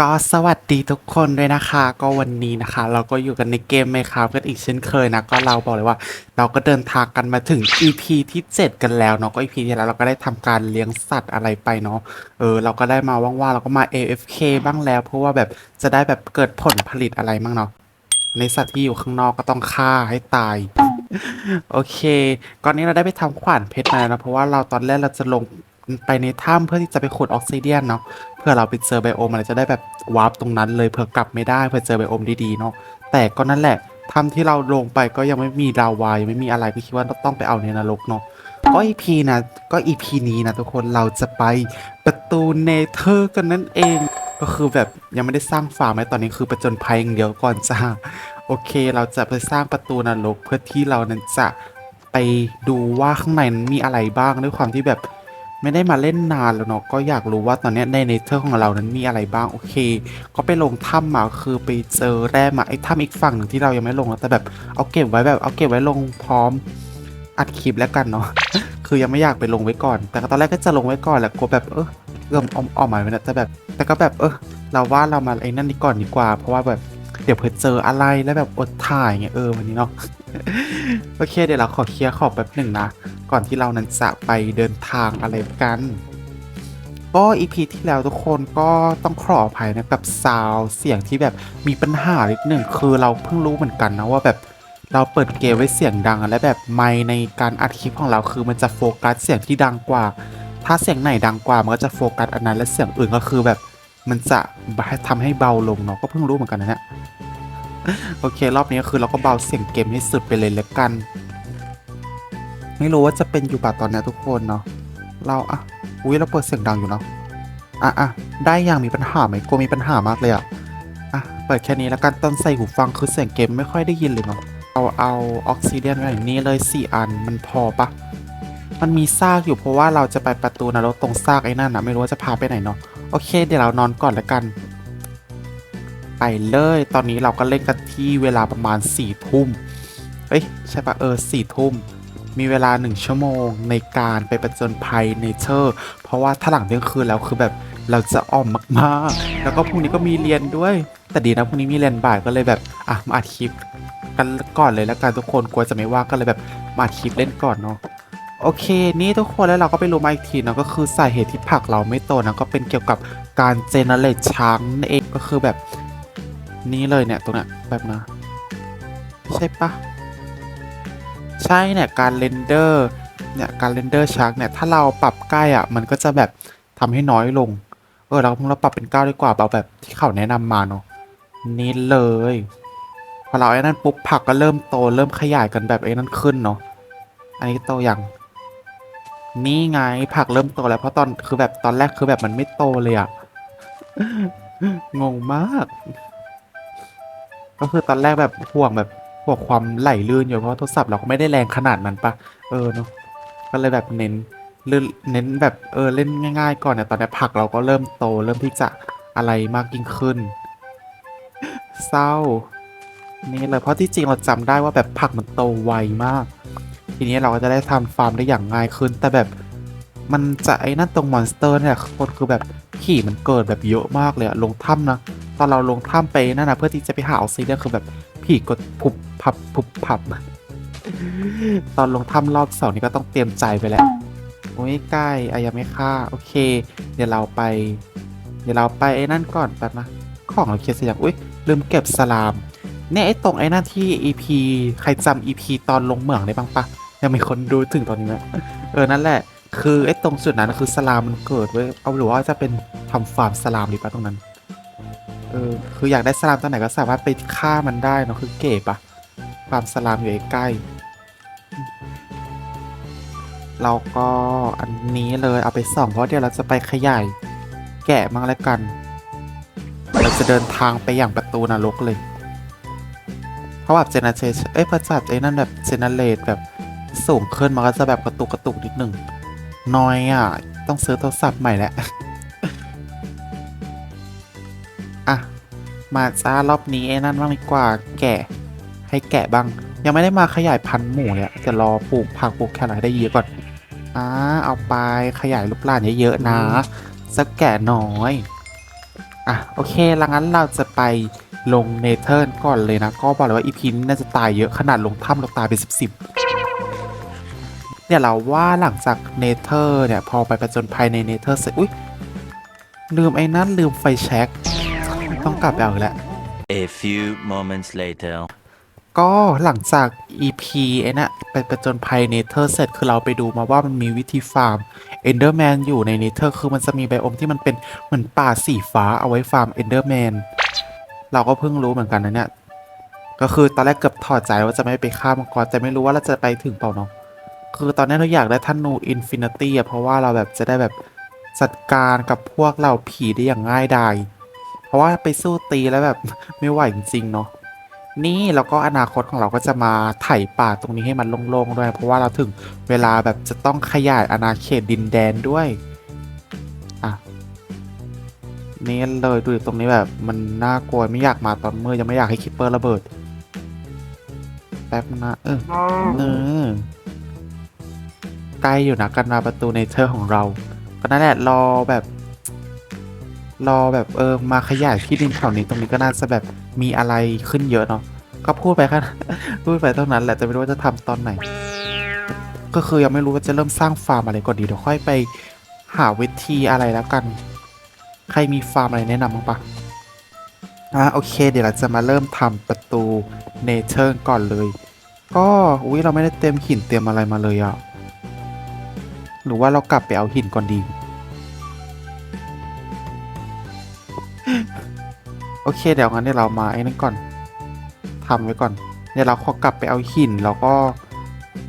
ก็สวัสดีทุกคนด้วยนะคะ ก็วันนี้นะคะ เราก็อยู่กันในเกมไหมครับกันอีกเช่นเคยนะ ก็เราบอกเลยว่า เราก็เดินทางกันมาถึง EP ที่ 7 กันแล้วเนาะก็ EP ที่แล้วเราก็ได้ทำการเลี้ยงสัตว์อะไรไปเนาะเออเราก็ได้มาว่างๆเราก็มา AFK บ้างแล้ว เพราะว่าแบบจะได้แบบเกิดผลผลิตอะไรบ้างเนาะในสัตว์ที่อยู่ข้างนอกก็ต้องฆ่าให้ตาย โอเคก่อนนี้เราได้ไปทำขวานเพชรมาแล้วนะเพราะว่าเราตอนแรกเราจะลงไปในถ้ำเพื่อที่จะไปขุดออกซิเดียนเนาะ เพื่อเราไปเจอไบโอมอะไรจะได้แบบวาร์ปตรงนั้นเลยเผื่อกลับไม่ได้เผื่อเจอไบโอมดีๆเนาะแต่ก็นั่นแหละถ้ำที่เราลงไปก็ยังไม่มีดาวายยังไม่มีอะไรก็คิดว่าต้องไปเอาในนรกเนาะก็อีพีนะก็อีพีนี้นะทุกคนเราจะไปประตูเนเธอร์กันนั่นเอง ก็คือแบบยังไม่ได้สร้างฟาร์มไว้ตอนนี้คือประจนภัยอย่างเดียวก่อนจ้าโอเค เราจะไปสร้างประตูนรกเพื่อที่เรานั้นจะไปดูว่าข้างในนั้นมีอะไรบ้างด้วยความที่แบบ ไม่ได้มาเล่นนานแล้วเนาะก็อยากรู้ว่าตอนนี้ในเนเธอร์ของเรานั้นมีอะไรบ้างโอเค ก็ไปลงถ้ำมาคือไปเจอแร่มาไอ้ถ้ำอีกฝั่งหนึ่งที่เรายังไม่ลงนะแต่แบบเอาเก็บไว้แบบเอาเก็บไว้ลงพร้อมอัดคลิปแล้วกันเนาะคือยังไม่อยากไปลงไว้ก่อน แต่ตอนแรกก็จะลงไว้ก่อนแหละกลัวแบบเออเริ่มออมออกมาไว้นะแต่แบบ แต่ก็แบบเออเราว่าเรามาไอ้นั่นดีก่อนดีกว่า เพราะว่าแบบ เดี๋ยวเผื่อเจออะไรแล้วแบบอดถ่ายไงเออวันนี้เนาะโอเคเดี๋ยวเราขอเคลียร์ขอบแป๊บหนึ่งนะ ก่อนที่เรานั้นจะไปเดินทางอะไรกันก็อีพีที่แล้วทุกคนก็ต้องขออภัยนะกับซาวเสียงที่แบบมีปัญหานิดหนึ่งคือเราเพิ่งรู้เหมือนกันนะว่าแบบเราเปิดเกมไว้เสียงดังและแบบไมในการอัดคลิปของเราคือมันจะโฟกัสเสียงที่ดังกว่า ถ้าเสียงไหนดังกว่ามันก็จะโฟกัสอันนั้นและเสียงอื่นก็คือแบบ มันจะทำให้เบาลงเนาะก็เพิ่งรู้เหมือนกันนะเนี่ยโอเค รอบนี้ก็คือเราก็เบาเสียงเกมให้สุดไปเลยแล้วกัน ไม่รู้ว่าจะเป็นอยู่ป่ะตอนเนี้ยทุกคนเนาะเราอะอุ้ยเราเปิดเสียงดังอยู่เนาะอะอะได้อย่างมีปัญหาไหมกลัวมีปัญหามากเลยอะอะเปิดแค่นี้แล้วกันต้นใส่หูฟังคือเสียงเกมไม่ค่อยได้ยินเลยเนาะเอาเอาออกซิเดียนไว้อย่างนี้เลยสี่อันมันพอปะมันมีซากอยู่เพราะว่าเราจะไปประตูนรกตรงซากไอ้นั่นนะไม่รู้ว่าจะพาไปไหนเนาะ โอเค เดี๋ยวเรานอนก่อนแล้วกัน ไปเลย ตอนนี้เราก็เล่นกันที่เวลาประมาณ4ี่ทุ่มเอ้ยใช่ปะเออสี่ทุ่ม มีเวลา1ชั่วโมงในการไปประจนภัยเนเชอร์ เพราะว่าถ้าหลังเที่ยงคืนแล้วคือแบบเราจะอ้อมมากๆ แล้วก็พรุ่งนี้ก็มีเรียนด้วย แต่ดีนะพรุ่งนี้มีเรียนบ่ายก็เลยแบบอะมาอัดคลิปกันก่อนเลยแล้วกันทุกคนกลัวจะไม่ว่างก็เลยแบบมาอัดคลิปเล่นก่อนเนาะ โอเค นี่ทุกคนแล้วเราก็ไปรู้มาอีกทีนะก็คือสาเหตุที่ผักเราไม่โตนะก็เป็นเกี่ยวกับการเจเนเรตช้างนั่นเองก็คือแบบนี่เลยเนี่ยตรงเนี้ยแบบนะใช่ปะใช่เนี่ยการเรนเดอร์เนี่ยการเรนเดอร์ชาร์กเนี่ยถ้าเราปรับใกล้อะมันก็จะแบบทำให้น้อยลง เออเราคงเราปรับเป็นเก้าดีกว่าเอาแบบที่เขาแนะนำมาเนาะนี่เลย พอเราไอ้นั่นปุ๊บผักก็เริ่มโตเริ่มขยายกันแบบไอ้นั่นขึ้นเนาะอันนี้โตอย่าง นี่ไงผักเริ่มโตแล้วเพราะตอนคือแบบตอนแรกคือแบบมันไม่โตเลยอะงงมาก ก็คือตอนแรกแบบห่วงแบบห่วงความไหลลื่นอยู่เพราะโทรศัพท์เราก็ไม่ได้แรงขนาดนั้นปะเออเนาะก็เลยแบบเน้นลื่นเน้นแบบเออเล่นง่าย ๆ ก่อนเนี่ยตอนนี้ผักเราก็เริ่มโต เริ่มที่จะอะไรมากยิ่งขึ้น เศร้า นี่เลยเพราะที่จริงเราจำได้ว่าแบบผักมันโตไวมาก ทีนี้เราก็จะได้ทำฟาร์มได้อย่างง่ายขึ้น แต่แบบมันจะไอ้นั่นตรงมอนสเตอร์เนี่ยคนคือแบบผีมันเกิดแบบเยอะมากเลยอะลงถ้ำนะตอนเราลงถ้ำไปนั่นนะเพื่อที่จะไปหาออกซิเดียนคือแบบผีกดผุบพับผุบพับ ตอนลงถ้ำรอบสองนี่ก็ต้องเตรียมใจไปแล้วโอ้ยใกล้อายาไม่ฆ่าโอเค เดี๋ยวเราไป เดี๋ยวเราไปไอ้นั่นก่อนแป๊บนะของเราเคลียร์เสร็จยังอุ้ยลืมเก็บสลามเนี่ยไอ้ตรงไอ้นั่นที่ EP ใครจำ EP ตอนลงเหมืองได้บ้างปะ ยังมีคนดูถึงตอนนี้ไหมเออนั่นแหละ คือไอ้ตรงจุดนั้นคือสลามมันเกิดเว้ยเอาหรือว่าจะเป็นทำฟาร์มสลามดีปะตรงนั้นเออคืออยากได้สลามตัวไหนก็สามารถไปฆ่ามันได้เนอะคือเก๋ปะฟาร์มสลามอยู่ใกล้เราก็อันนี้เลยเอาไปส่องเพราะเดี๋ยวเราจะไปขยาย แกะมั่งแล้วกัน เราจะเดินทางไปอย่างประตูนรกเลยเพราะแบบเจเนเรชเอ้ยประจับไอ้นั่นแบบเจเนเรตแบบ สูงขึ้นมันก็จะแบบกระตุกกระตุกนิดหนึ่งน้อยอะ ต้องซื้อโทรศัพท์ใหม่แล้วอะ มาจ้ารอบนี้ไอ้นั่นบ้างดีกว่า แกะ ให้แกะบ้าง ยังไม่ได้มาขยายพันธุ์หมูเลยจะรอปลูกผักปลูกแครอทได้เยอะก่อนอ่าเอาไปขยายลูกหลานเยอะๆนะสักแกะน้อย อะ โอเคแล้วงั้นเราจะไปลงเนเธอร์ก่อนเลยนะ ก็บอกเลยว่าอีพีนี้น่าจะตายเยอะขนาดลงถ้ำเราตายเป็นสิบสิบ เนี่ยเราว่าหลังจากเนเธอร์เนี่ยพอไปประจนภัยในเนเธอร์เสร็จอุ้ยลืมไอ้นั่นลืมไฟแช็กต้องกลับไปเอาอีกแล้ว A few moments later. ก็หลังจาก EP ไอ้นะไปประจนภัยเนเธอร์เสร็จคือเราไปดูมาว่ามันมีวิธีฟาร์มเอนเดอร์แมนอยู่ในเนเธอร์คือมันจะมีไบโอมที่มันเป็นเหมือนป่าสีฟ้าเอาไว้ฟาร์มเอนเดอร์แมนเราก็เพิ่งรู้เหมือนกันนะเนี่ย ก็คือตอนแรกเกือบถอดใจว่าจะไม่ไปฆ่ามังกรแต่ไม่รู้ว่าเราจะไปถึงเปล่าเนาะ คือตอนนี้เราอยากได้ท่านนูอินฟินิตี้อะเพราะว่าเราแบบจะได้แบบจัดการกับพวกเราผีได้อย่างง่ายดายเพราะว่าไปสู้ตีแล้วแบบไม่ไหวจริงๆเนาะนี่แล้วก็อนาคตของเราก็จะมาไถป่าตรงนี้ให้มันโล่งๆด้วย เพราะว่าเราถึงเวลาแบบจะต้องขยายอาณาเขตดินแดนด้วยอะนี่เลยดูดิตรงนี้แบบมันน่ากลัวไม่อยากมาตอนมืดยังไม่อยากให้คิปเปอร์ระเบิดแป๊บนะเออเออ ใกล้อยู่นะกันมาประตูเนเธอร์ของเรา ก็นั่นแหละรอแบบ รอแบบเออมาขยายที่ดินแถวนี้ตรงนี้ก็น่าจะแบบมีอะไรขึ้นเยอะเนาะก็พูดไปค่ะพูดไปเท่านั้นแหละแต่ไม่รู้ว่าจะทำตอนไหน ก็คือยังไม่รู้ว่าจะเริ่มสร้างฟาร์มอะไรก่อนดีเดี๋ยวค่อยไปหาวิธีอะไรแล้วกัน ใครมีฟาร์มอะไรแนะนำบ้างปะอะโอเค เดี๋ยวเราจะมาเริ่มทำประตูเนเธอร์ก่อนเลย ก็อุ้ยเราไม่ได้เตรียมหินเตรียมอะไรมาเลยอะ หรือว่าเรากลับไปเอาหินก่อนดี โอเคเดี๋ยวงั้นเดี๋ยวเรามาไอ้นั่นก่อนทำไว้ก่อน เดี๋ยวเราขอกลับไปเอาหินแล้วก็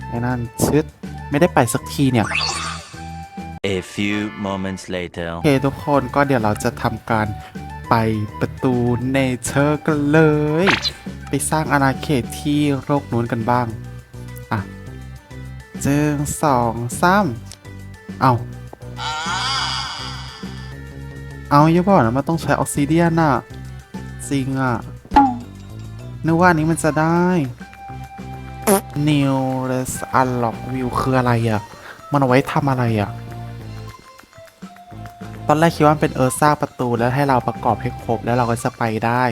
ไอ้นั่นชึดไม่ได้ไปสักทีเนี่ย A few moments later. โอเคทุกคนก็เดี๋ยวเราจะทำการไปประตูเนเธอร์กันเลย ไปสร้างอาณาเขตที่โลกนู้นกันบ้าง อะเจึงสองสาม เอาเอาอย่าบอกนะมันต้องใช้ออกซิเดียนอะจริงอะนึกว่านี้มันจะได้ New Res Unlock View คืออะไรอะมันเอาไว้ทำอะไรอะตอนแรกคิดว่าเป็นเออร์ซ่าประตูแล้วให้เราประกอบให้ครบแล้วเราก็จะไปได้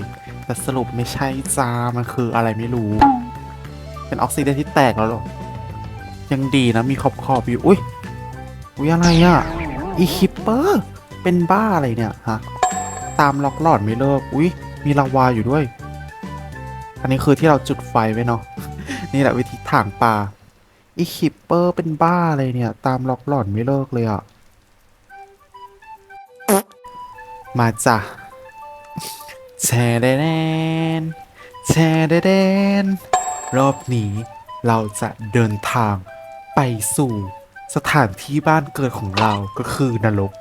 แต่สรุปไม่ใช่จ้า มันคืออะไรไม่รู้ เป็นออกซิเดียนที่แตกแล้วหรอ ยังดีนะมีขอบขอบๆอยู่ อุ้ย อุ้ยอะไรอะอีคิปเปอร์เป็นบ้าอะไรเนี่ยฮะตามล็อกหลอดไม่เลิกอุ้ยมีลาวาอยู่ด้วย อันนี้คือที่เราจุดไฟไว้เนาะนี่แหละวิธีถางป่าอีคิปเปอร์เป็นบ้าอะไรเนี่ย ตามล็อกหลอดไม่เลิกเลยอะมาจ้ะแชร์แดนแชร์แดนรอบนี้เราจะเดินทางไปสู่ สถานที่บ้านเกิดของเราก็คือนรก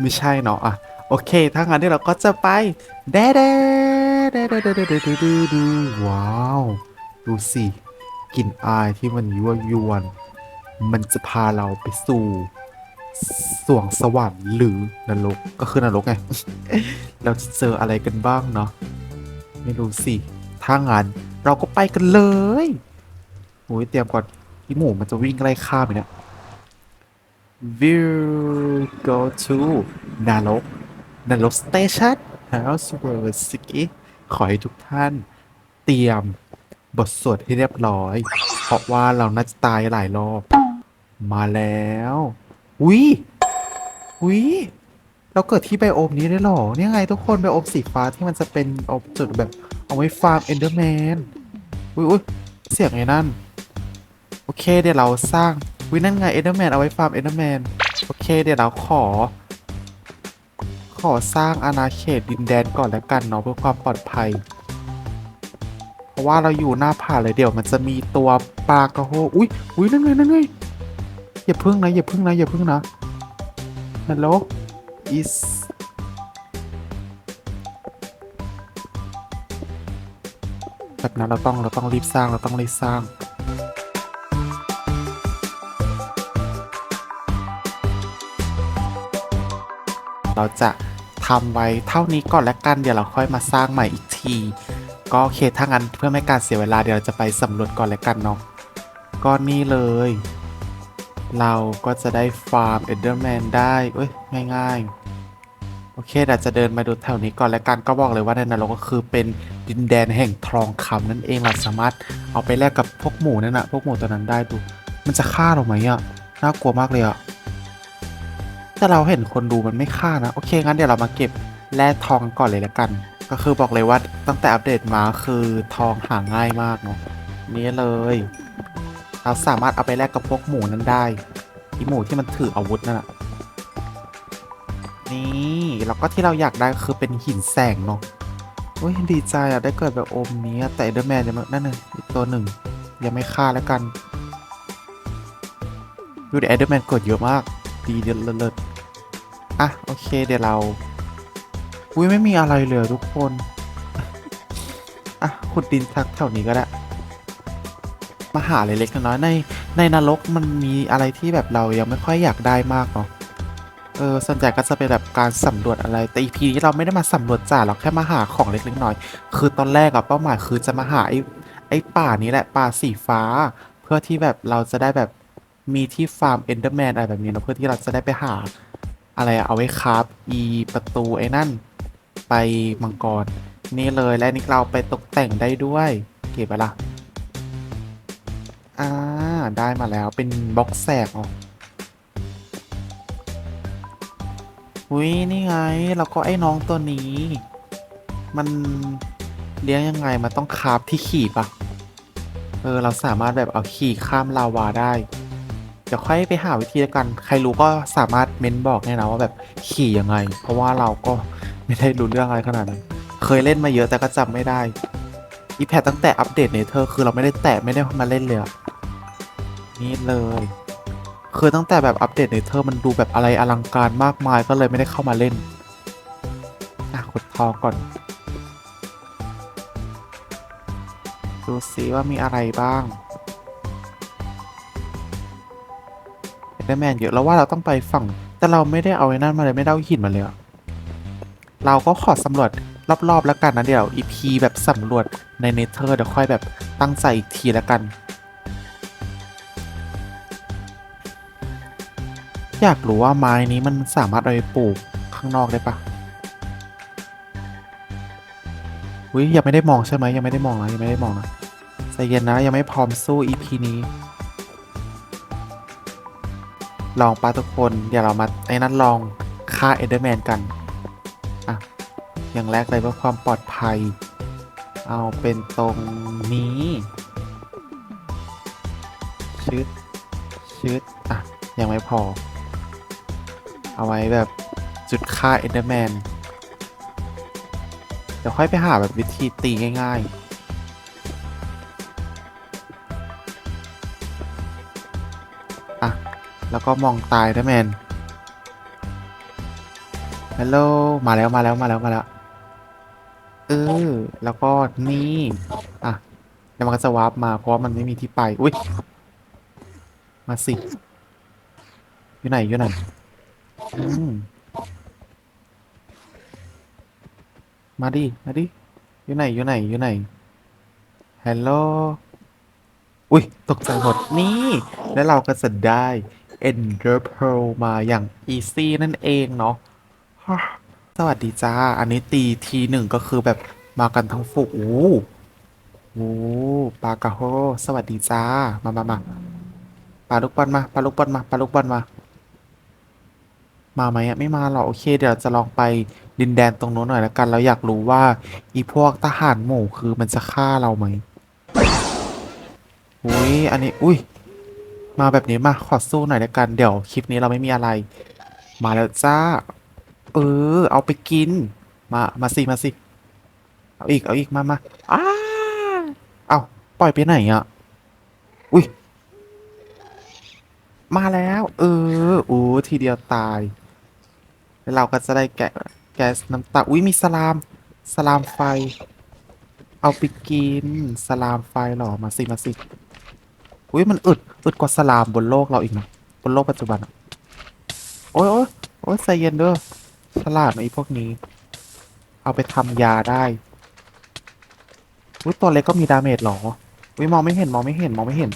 ไม่ใช่เนาะอะ โอเค ถ้างั้นเดี๋ยวเราก็จะไปแดด้แดด้แดด้แดดดูว้าว ดูสิกลิ่นอายที่มันยั่วยวน มันจะพาเราไปสู่สวงสวรรค์หรือนรกก็คือนรกไง เราจะเจออะไรกันบ้างเนาะไม่รู้สิ ถ้างั้นเราก็ไปกันเลยโอ้ยเตรียมก่อน ที่หมูมันจะวิ่งไล่ข้ามไปเนี่ย View go to นรกนรก station house w o r d สิกิขอให้ทุกท่าน เตรียมบทสวดให้เรียบร้อย เพราะว่าเราน่าจะตายหลายรอบ มาแล้ววิวิเราเกิดที่ไบโอมนี้ได้หรอ เนี่ยไงทุกคนไบโอมสีฟ้าที่มันจะเป็นโอมจุดแบบเอาไว้ฟาร์มเอนเดอร์แมนอุ้ยเสียงไงนั่น โอเคเดี๋ยวเราสร้างวินั่นไงเอเดอร์แมนเอาไว้ฟาร์มเอเดอร์แมนโอเคเดี๋ยวเราขอ ขอสร้างอาณาเขตดินแดนก่อนแล้วกันเนาะเพื่อความปลอดภัย เพราะว่าเราอยู่หน้าผาเลยเดี๋ยวมันจะมีตัวปลากระโหอุ้ยอุ้ยนั่นไงนั่นไงอย่าพึ่งนะอย่าพึ่งนะอย่าพึ่งนะฮัลโหล is แบบนั้นเราต้องเราต้องรีบสร้างเราต้องรีบสร้าง เราจะทำไว้เท่านี้ก่อนแล้วกันเดี๋ยวเราค่อยมาสร้างใหม่อีกที ก็โอเคถ้างั้นเพื่อไม่การเสียเวลาเดี๋ยวเราจะไปสำรวจก่อนแล้วกันเนาะก็นี่เลย เราก็จะได้ฟาร์มเอเดอร์แมนได้เอ้ยง่ายโอเคเดี๋ยวจะเดินมาดูแถวนี้ก่อนแล้วกันก็บอกเลยว่าในนรกก็คือเป็นดินแดนแห่งทองคำนั่นเองเราสามารถเอาไปแลกกับพวกหมูนั่นนะพวกหมูตัวนั้นได้ดู มันจะฆ่าเราไหมอะน่ากลัวมากเลยอะ แต่เราเห็นคนดูมันไม่ฆ่านะ โอเค งั้นเดี๋ยวเรามาเก็บแร่ทองก่อนเลยละกัน ก็คือบอกเลยว่าตั้งแต่อัปเดตมาคือทองหาง่ายมากเนาะนี่เลย เราสามารถเอาไปแลกกับพวกหมูนั้นได้อีหมูที่มันถืออาวุธนั่นแหะนี่แล้วก็ที่เราอยากได้คือเป็นหินแสงเนาะโอ้ยดีใจอะได้เกิดแบบโอมนี้แต่เดอร์แมนยังไม่นั่นน่ะอีกตัวหนึ่งยังไม่ฆ่าแล้วกันดูดิไอเดอร์แมนกดเยอะมาก ดีเลิศเลิศ อะ โอเคเดี๋ยวเรา อุ้ยไม่มีอะไรเลยทุกคน อะขุดดินทักแถวนี้ก็ได้ มาหาเล็กๆน้อยๆใน ในนรกมันมีอะไรที่แบบเรายังไม่ค่อยอยากได้มากเนาะเออส่วนใหญ่ก็จะเป็นแบบการสำรวจอะไร แต่อีพีนี้เราไม่ได้มาสำรวจจ่าเราแค่มาหาของเล็กๆน้อยๆคือตอนแรกอะเป้าหมายคือจะมาหาไอ้ไอ้ป่านี้แหละป่าสีฟ้า เพื่อที่แบบเราจะได้แบบมีที่ฟาร์มเอนเดอร์แมนอะไรแบบนี้นะเพื่อที่เราจะได้ไปหา อะไรอะเอาไว้คาฟอีประตูไอ้นั่น ไปมังกร นี่เลยและนี่เราไปตกแต่งได้ด้วยเก็บไปละอ่าได้มาแล้วเป็นบล็อกแสกอ๋ออุ้ยนี่ไงแล้วก็ไอ้น้องตัวนี้ มันเลี้ยงยังไงมันต้องคาฟที่ขี่ปะเออเราสามารถแบบเอาขี่ข้ามลาวาได้ เดี๋ยวค่อยไปหาวิธีแล้วกัน ใครรู้ก็สามารถเม้นบอกแน่นะว่าแบบขี่ยังไง เพราะว่าเราก็ไม่ได้รู้เรื่องอะไรขนาดนั้น เคยเล่นมาเยอะแต่ก็จำไม่ได้อีแพดตั้งแต่อัปเดตเนเธอร์คือเราไม่ได้แตะไม่ได้มาเล่นเลยนี่เลย คือตั้งแต่แบบอัปเดตเนเธอร์มันดูแบบอะไรอลังการมากมายก็เลยไม่ได้เข้ามาเล่นอะขุดทองก่อน ดูซิว่ามีอะไรบ้าง เอนเดอร์แมนเยอะแล้วว่าเราต้องไปฝั่ง แต่เราไม่ได้เอาไอ้นั่นมาเลยไม่ได้เอาหินมาเลยอะเราก็ขอสำรวจรอบๆแล้วกันนะเดี๋ยวอีพีแบบสำรวจในเนเธอร์เดี๋ยวค่อยแบบตั้งใจอีกทีแล้วกัน อยากรู้ว่าไม้นี้มันสามารถเอาไปปลูกข้างนอกได้ปะอุ้ยยังไม่ได้มองใช่ไหมยังไม่ได้มองนะยังไม่ได้มองนะใจเย็นนะยังไม่พร้อมสู้อีพีนี้ ลองปลาทุกคนเดี๋ยวเรามาไอ้นั้นลองฆ่าเอเดอร์แมนกันอะอย่างแรกเลยเพื่อความปลอดภัย เอาเป็นตรงนี้ชึดชึดอะ ยังไม่พอ เอาไว้แบบจุดฆ่าเอเดอร์แมนเดี๋ยวค่อยไปหาแบบวิธีตีง่าย ๆ แล้วก็มองตายด้วยแมนฮัลโหลมาแล้วมาแล้วมาแล้วมาแล้วเออแล้วก็นี่อะแล้วมันก็จะวาร์ปมาเพราะมันไม่มีที่ไปอุ้ยมาสิอยู่ไหนอยู่ไหนอืมมาดิมาดิอยู่ไหนอยู่ไหนอยู่ไหนฮัลโหลอุ้ยตกใจหมดนี่ แล้วเราก็จะได้ Ender Pearl มาอย่าง easy นั่นเองเนาะสวัสดีจ้า อันนี้ตีทีหนึ่งก็คือแบบมากันทั้งฝูงโอ้โหปลากระโฮสวัสดีจ้า มามามาปลาลูกบอลมาปลาลูกบอลมาปลาลูกบอลมา มาไหมอะไม่มาหรอกโอเค เดี๋ยวจะลองไปดินแดนตรงโน้นหน่อยแล้วกันแล้วอยากรู้ว่าอีพวกทหารหมู่คือมันจะฆ่าเราไหมอุ้ยอันนี้ อุ้ย มาแบบนี้มาขอสู้หน่อยแล้วกัน เดี๋ยวคลิปนี้เราไม่มีอะไร มาแล้วจ้า เออ เอาไปกิน มามาสิมาสิเอาอีกเอาอีกมามาอ้าเอาปล่อยไปไหนอะอุ้ยมาแล้ว เอออู้ทีเดียวตายแล้วเราก็จะได้แกะแก๊สน้ำตาอุ้ยมีสลามสลามไฟ เอาไปกินสลามไฟหรอมาสิมาสิ อุ้ยมันอึดอึดกว่าสลามบนโลกเราอีกนะบนโลกปัจจุบันอะโอ้ยโอ้ยโอ้ยใจเย็นเด้อฉลาดไอ้พวกนี้ เอาไปทำยาได้อุ้ยตัวเล็กก็มีดาเมจหรออุ้ยมองไม่เห็นมองไม่เห็นมองไม่เห็น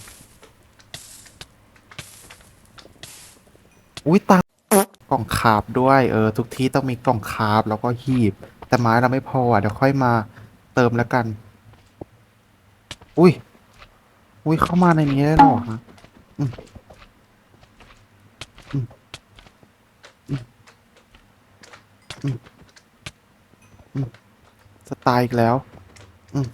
อุ้ยตากล่องคาบด้วยเออทุกที่ต้องมีกล่องคาบแล้วก็หีบ แต่ไม้เราไม่พออะเดี๋ยวค่อยมาเติมแล้วกัน อุ้ย อุ้ยเข้ามาในนี้ได้หรอฮะสไตล์อีกแล้ว อืม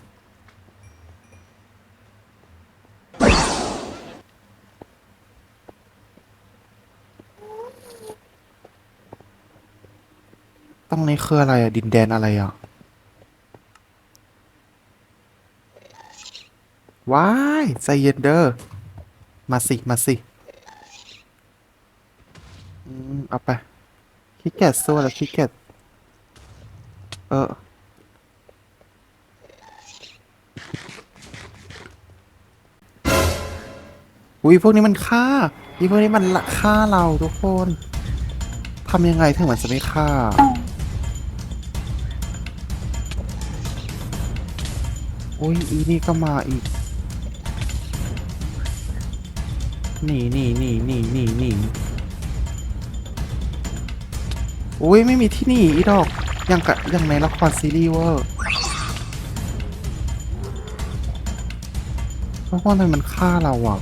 ตรงนี้คืออะไรอะดินแดนอะไรอะ ว้ายใจเย็นเด้อมาสิ มาสิ อืม เอาไปขี้เกียจสู้แล้วขี้เกียจเออ อุ้ยพวกนี้มันฆ่าอีพวกนี้มันละฆ่าเราทุกคนทำยังไงถึงมันจะไม่ฆ่า อุ้ยอีนี่ก็มาอีก หนีหนีหนีหนีหนีหนีโอ้ยไม่มีที่หนีอีดอกยังกะยังในละครซีรีส์เวอร์เพราะว่าทำไมมันฆ่าเราอะ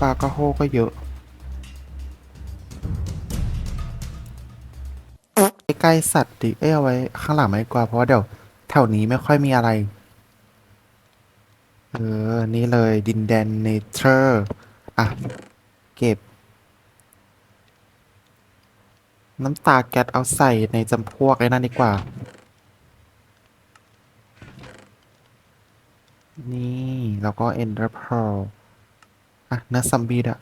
ปลากระโฮก็เยอะ ใกล้สัตว์ดิเอ้ยเอาไว้ข้างหลังไม่กว่าเพราะว่าเดี๋ยว ถวนี้ไม่ค่อยมีอะไร เออ นี่เลยดินแดนเนเธอร์ อะ เก็บ น้ำตาแก๊สเอาใส่ในจำพวกไอ้นั่นดีกว่า นี่ แล้วก็เอนเดอร์เพลอะเนื้อซัมบี้อะ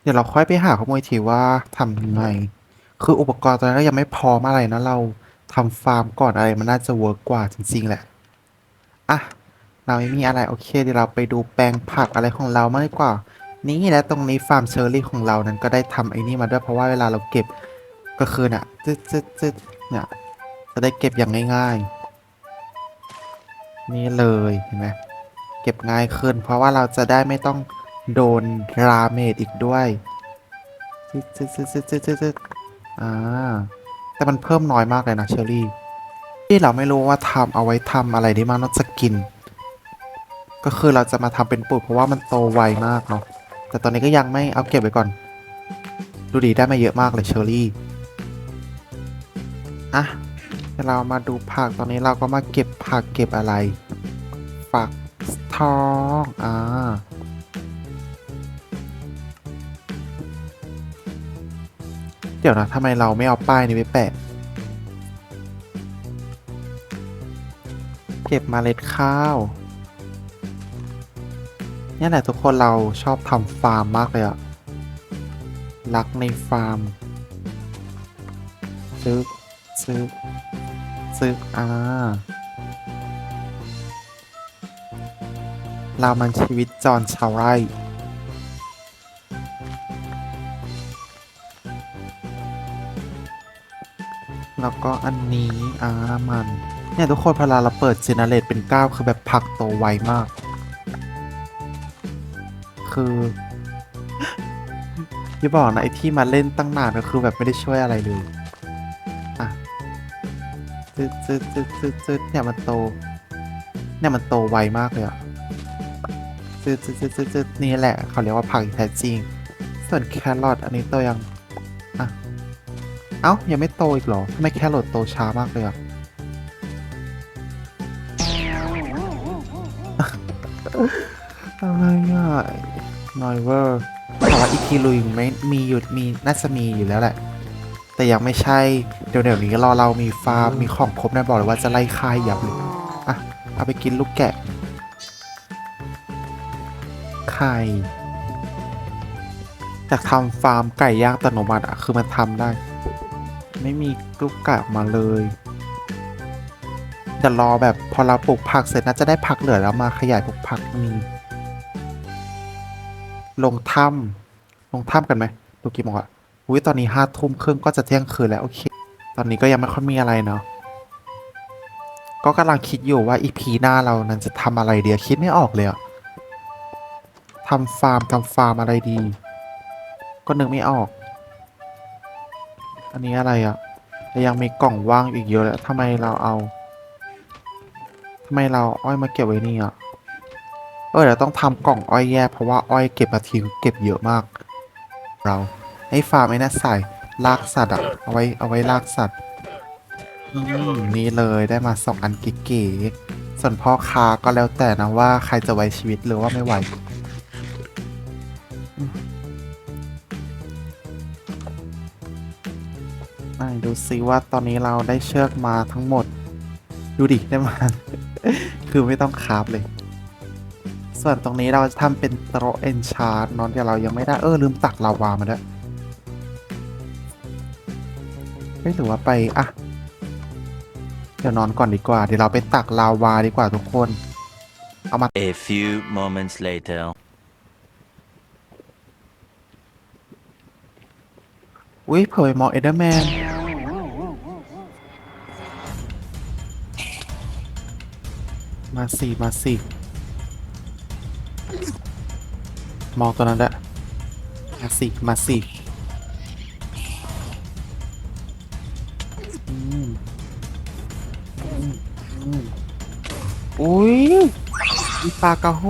เดี๋ยวเราค่อยไปหาข้อมูลอีกทีว่าทำยังไง คืออุปกรณ์ตอนนั้นก็ยังไม่พร้อมอะไรนะเรา ทำฟาร์มก่อนอะไรมันน่าจะเวิร์กกว่าจริงๆแหละ อะ เราไม่มีอะไรโอเคเดี๋ยวเราไปดูแปลงผักอะไรของเรามากดีกว่า นี่และตรงนี้ฟาร์มเชอร์รี่ของเรานั้นก็ได้ทำไอ้นี่มาด้วยเพราะว่าเวลาเราเก็บก็คือน่ะจึ๊ดจึ๊ดจึ๊ดเนี่ยจะได้เก็บอย่างง่ายๆ นี่เลยเห็นไหมเก็บง่ายขึ้น เพราะว่าเราจะได้ไม่ต้องโดนราเมดอีกด้วย จึ๊ดจึ๊ดจึ๊ดจึ๊ดจึ๊ดจึ๊ดจึ๊ดอ่า แต่มันเพิ่มน้อยมากเลยนะเชอรี่ ที่เราไม่รู้ว่าทำเอาไว้ทำอะไรได้มากนอกจากกิน ก็คือเราจะมาทำเป็นปุ๋ยเพราะว่ามันโตไวมากเนาะแต่ตอนนี้ก็ยังไม่เอาเก็บไว้ก่อน ดูดีได้มาเยอะมากเลยเชอรี่อะเดี๋ยวเรามาดูผักตอนนี้เราก็มาเก็บผักเก็บอะไร ฝักทอง อ่า เดี๋ยวนะทำไมเราไม่เอาป้ายนี้ไปแปะ เก็บมเมล็ดข้าวเนี่ยแหละทุกคนเราชอบทำฟาร์มมากเลยอะรักในฟาร์มซื้อซื้อซื้ออ่าเรามันชีวิตจรชาวไร่ แล้วก็อันนี้อ่ามัน เนี่ยทุกคนพอเราเราเปิดเจเนเรตเป็นก้าคือแบบผักโตไวมาก คือที่บอกนะไอที่มาเล่นตั้งนานก็คือแบบไม่ได้ช่วยอะไรเลยอะจึ๊ดจึ๊ดจึ๊ดจึ๊ดจึ๊ดเนี่ยมันโต เนี่ยมันโตไวมากเลยอะจึ๊ดจึ๊ดจึ๊ดจึ๊ดนี่แหละ เขาเรียกว่าผักอย่างแท้จริง ส่วนแครอทอันนี้โตยัง เอ้า ยังไม่โตอีกเหรอทำไมแครอทโตช้ามากเลยอะ อะไรอะนอยเวอร์แต่ว่าอีพีลุยไม่มีอยู่มีน่าจะมีอยู่แล้วแหละ แต่ยังไม่ใช่ เดี๋ยวเดี๋ยวนี้รอเรามีฟาร์ม มีของครบนะบอกเลยว่าจะไล่ค่ายยับเลย อะ เอาไปกินลูกแกะ ไข่อยากทำฟาร์มไก่ย่างอัตโนมัติอะคือมันทำได้ ไม่มีลูกแกะออกมาเลยเดี๋ยวรอแบบพอเราปลูกผักเสร็จน่าจะได้ผักเหลือแล้วมาขยายปลูกผักมีลงถ้ำลงถ้ำกันไหมดูกี่โมงอะอุ้ยตอนนี้ห้าทุ่มครึ่งก็จะเที่ยงคืนแล้วโอเค ตอนนี้ก็ยังไม่ค่อยมีอะไรเนาะก็กำลังคิดอยู่ว่าอีพีหน้าเรานั้นจะทำอะไรเดียวคิดไม่ออกเลยอะทำฟาร์มทำฟาร์มอะไรดี ก็นึกไม่ออก อันนี้อะไรอะแต่ยังมีกล่องว่างอีกเยอะเลยทำไมเราเอาทำไมเราอ้อยมาเก็บไว้นี่อะเออเดี๋ยวต้องทำกล่องอ้อยแยกเพราะว่าอ้อยเก็บมาทีเก็บเยอะมาก เราให้ฟาร์มไอ้น่าใส่ลากสัตว์อะเอาไว้เอาไว้ลากสัตว์อืมนี่เลยได้มาสองอันเก๋ๆส่วนพ่อค้าก็แล้วแต่นะว่าใครจะไว้ชีวิตหรือว่าไม่ไหว ไหนดูซิว่าตอนนี้เราได้เชือกมาทั้งหมด ดูดิได้มา คือไม่ต้องคราฟเลย ส่วนตรงนี้เราจะทำเป็นโต๊ะเอนชาร์ดนอนเดี๋ยวเรายังไม่ได้เออลืมตักลาวามาด้วยเฮ้ยหรือว่าไป อะ เดี๋ยวนอนก่อนดีกว่า เดี๋ยวเราไปตักลาวาดีกว่าทุกคน A few moments later. อุ้ยเผยมองเอเดอร์แมน มาสิมาสิมองตัวนั้นแหละมาสิมาสิอุ้ยอีปลากระโฮ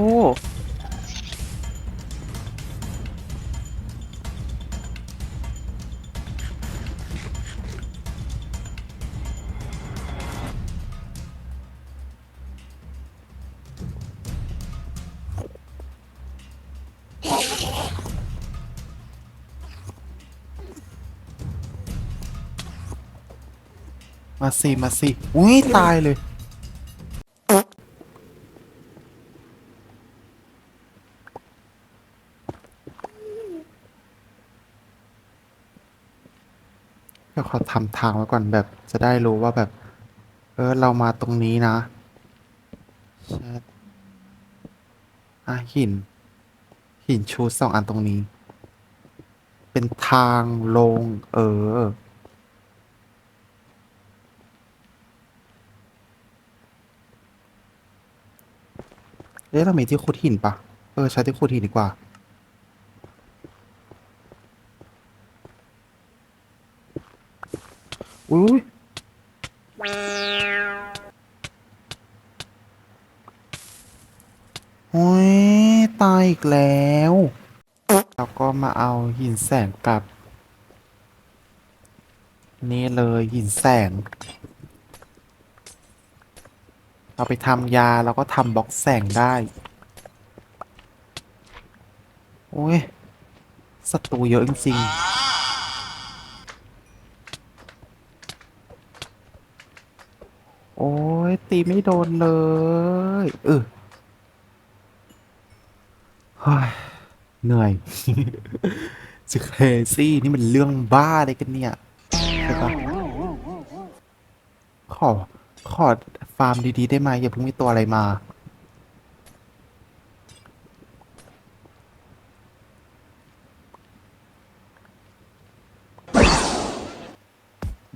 สิมาสิอุ้ยตายเลยเดี๋ยวขอทำทางไว้ก่อนแบบจะได้รู้ว่าแบบ เออเรามาตรงนี้นะชอะหิน หินชูสองอันตรงนี้ เป็นทางลง เออ เอ๊ะเรามีที่ขุดหินปะเออใช้ที่ขุดหินดีกว่า อุ้ยโอ้ยตายอีกแล้วแล้วก็มาเอาหินแสงกลับ นี่เลยหินแสง เอาไปทำยาแล้วก็ทำบล็อกแสงได้ โอ้ยศัตรูเยอะจริงๆโอ้ยตีไม่โดนเลยเออเฮ้ยเหนื่อยจะเครซี่นี่มันเรื่องบ้าอะไรกันเนี่ย ใช่ปะขอ ขอาร์มดีๆได้ไหมอย่าเพิ่งมีตัวอะไรมา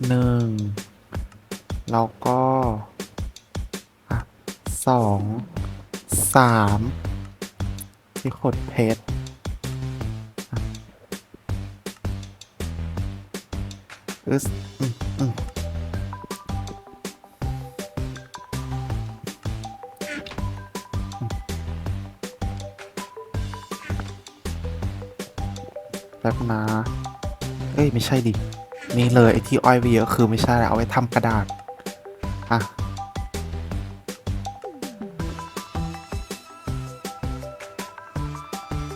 หนึ่ง แล้วก็สอง สามที่ขดเพชรอะอึส ป๊บนะเอ้ยไม่ใช่ดิ นี่เลยไอ้ที่อ้อยไปเยอะคือไม่ใช่แล้วเอาไว้ทำกระดาษ อะ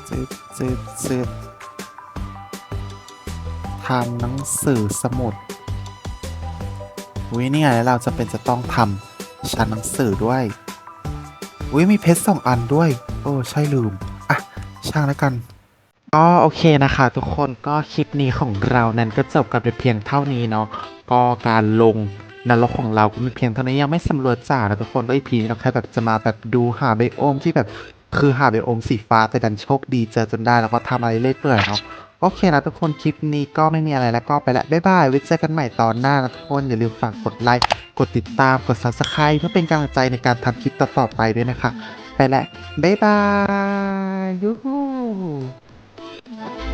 จืดจืดจืดทำหนังสือสมุดอุ้ยนี่ไงแล้วเราจะเป็นจะต้องทำชั้นหนังสือด้วยอุ้ยมีเพชรสองอันด้วย โอ้ใช่ลืม อะ ช่างแล้วกัน ก็โอเคนะคะทุกคนก็คลิปนี้ของเรานั้นก็จบกันไปเพียงเท่านี้เนาะก็การลงนรกของเราก็มีเพียงเท่านี้ยังไม่สำรวจจ่านะทุกคนก็อีพีนี้เราแค่แบบจะมาแบบดูหาไบโอมที่แบบคือหาไบโอมสีฟ้าแต่ดันโชคดีเจอจนได้แล้วก็ทำอะไรเล่อยเปื่อยเนาะโอเคนะทุกคนคลิปนี้ก็ไม่มีอะไรแล้วก็ไปละบ๊ายบายไว้เจอกันใหม่ตอนหน้านะทุกคนอย่าลืมฝากกดไลค์กดติดตามกด subscribe เพื่อเป็นกำลังใจในการทำคลิปต่อๆไปด้วยนะคะ ไปละบ๊ายบายยูฮู Yeah.